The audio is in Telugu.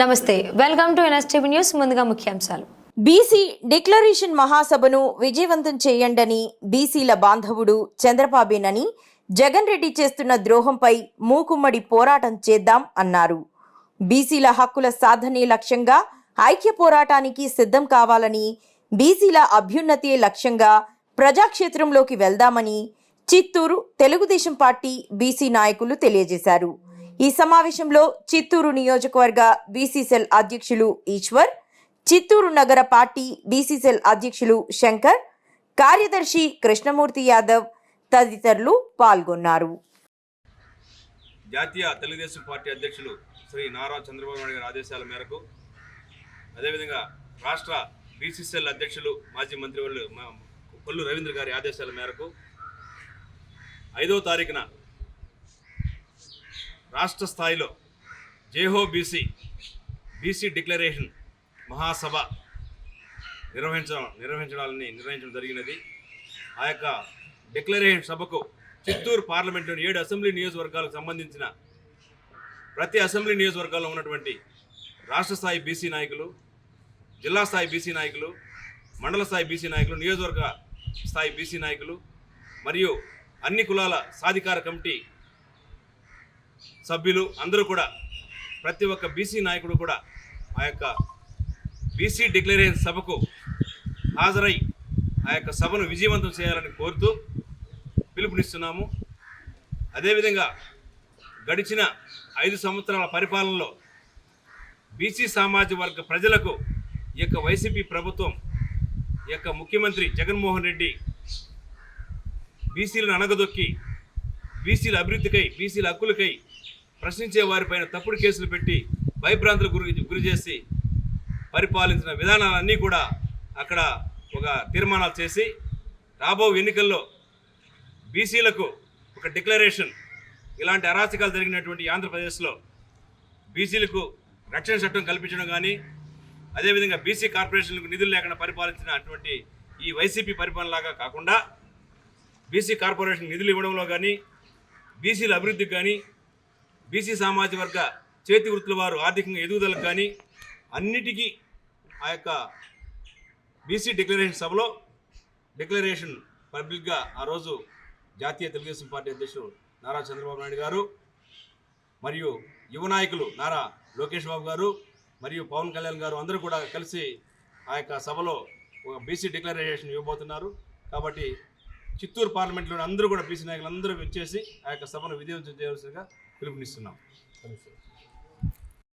నమస్తే. వెల్కమ్ టు ఎన్ఎస్టీవీ న్యూస్ ముందుగా ముఖ్యాంశాలు. బీసీ డిక్లరేషన్ మహాసభను విజయవంతం చేయండని బీసీల బాంధవుడు చంద్రబాబేనని జగన్ రెడ్డి చేస్తున్న ద్రోహంపై మూకుమ్మడి పోరాటం చేద్దాం అన్నారు. బీసీల హక్కుల సాధనే లక్ష్యంగా ఐక్య పోరాటానికి సిద్ధం కావాలని బీసీల అభ్యున్నతే లక్ష్యంగా ప్రజాక్షేత్రంలోకి వెళ్దామని చిత్తూరు తెలుగుదేశం పార్టీ బీసీ నాయకులు తెలియజేశారు. ఈ సమావేశంలో చిత్తూరు నియోజకవర్గ బీసీసెల్ అధ్యక్షులు ఈశ్వర్ చిత్తూరు నగర పార్టీ బీసీసెల్ అధ్యక్షులు శంకర్ కార్యదర్శి కృష్ణమూర్తి యాదవ్ తదితరులు పాల్గొన్నారు. జాతీయ తెలుగుదేశం పార్టీ అధ్యక్షులు శ్రీ నారా చంద్రబాబు నాయుడు గారి ఆదేశాల మేరకు అదేవిధంగా రాష్ట్ర బీసీసీఎల్ అధ్యక్షులు మాజీ మంత్రివర్యులు కొల్లు రవీంద్ర గారి ఆదేశాల మేరకు ఐదవ తారీఖున రాష్ట్ర స్థాయిలో జేహో బీసీ బీసీ డిక్లరేషన్ మహాసభ నిర్వహించడం నిర్వహించడాలని నిర్వహించడం జరిగినది. ఆ యొక్క డిక్లరేషన్ సభకు చిత్తూరు పార్లమెంటులోని ఏడు అసెంబ్లీ నియోజకవర్గాలకు సంబంధించిన ప్రతి అసెంబ్లీ నియోజకవర్గాల్లో ఉన్నటువంటి రాష్ట్ర స్థాయి బీసీ నాయకులు జిల్లా స్థాయి బీసీ నాయకులు మండల స్థాయి బీసీ నాయకులు నియోజకవర్గ స్థాయి బీసీ నాయకులు మరియు అన్ని కులాల సాధికార కమిటీ సభ్యులు అందరూ కూడా ప్రతి ఒక్క బీసీ నాయకుడు కూడా ఆ యొక్క బీసీ డిక్లరేషన్ సభకు హాజరై ఆ యొక్క సభను విజయవంతం చేయాలని కోరుతూ పిలుపునిస్తున్నాము. అదేవిధంగా గడిచిన ఐదు సంవత్సరాల పరిపాలనలో బీసీ సామాజిక వర్గ ప్రజలకు ఈ యొక్క వైసీపీ ప్రభుత్వం ఈ యొక్క ముఖ్యమంత్రి జగన్మోహన్ రెడ్డి బీసీలను అణగదొక్కి బీసీల అభివృద్ధికై బీసీల హక్కులకై ప్రశ్నించే వారిపైన తప్పుడు కేసులు పెట్టి భయభ్రాంతులు గురి గురి చేసి పరిపాలించిన విధానాలన్నీ కూడా అక్కడ ఒక తీర్మానాలు చేసి రాబో ఎన్నికల్లో బీసీలకు ఒక డిక్లరేషన్ ఇలాంటి అరాచకాలు జరిగినటువంటి ఆంధ్రప్రదేశ్లో బీసీలకు రక్షణ చట్టం కల్పించడం కానీ అదేవిధంగా బీసీ కార్పొరేషన్లకు నిధులు లేకుండా పరిపాలించినటువంటి ఈ వైసీపీ పరిపాలనలాగా కాకుండా బీసీ కార్పొరేషన్ నిధులు ఇవ్వడంలో కానీ బీసీల అభివృద్ధికి కానీ బీసీ సామాజిక వర్గ చేతి వృత్తుల వారు ఆర్థికంగా ఎదుగుదలకు కానీ అన్నిటికీ ఆ యొక్క బీసీ డిక్లరేషన్ సభలో డిక్లరేషన్ పబ్లిక్గా ఆ రోజు జాతీయ తెలుగుదేశం పార్టీ అధ్యక్షుడు నారా చంద్రబాబు నాయుడు గారు మరియు యువ నాయకులు నారా లోకేష్ బాబు గారు మరియు పవన్ కళ్యాణ్ గారు అందరూ కూడా కలిసి ఆ యొక్క సభలో ఒక బీసీ డిక్లరేషన్ ఇవ్వబోతున్నారు. కాబట్టి చిత్తూరు పార్లమెంట్లోని అందరూ కూడా బీసీ నాయకులు అందరూ వచ్చేసి ఆ యొక్క సభను విజయవంతం చేయవలసిందిగా పిలుపునిస్తున్నాం.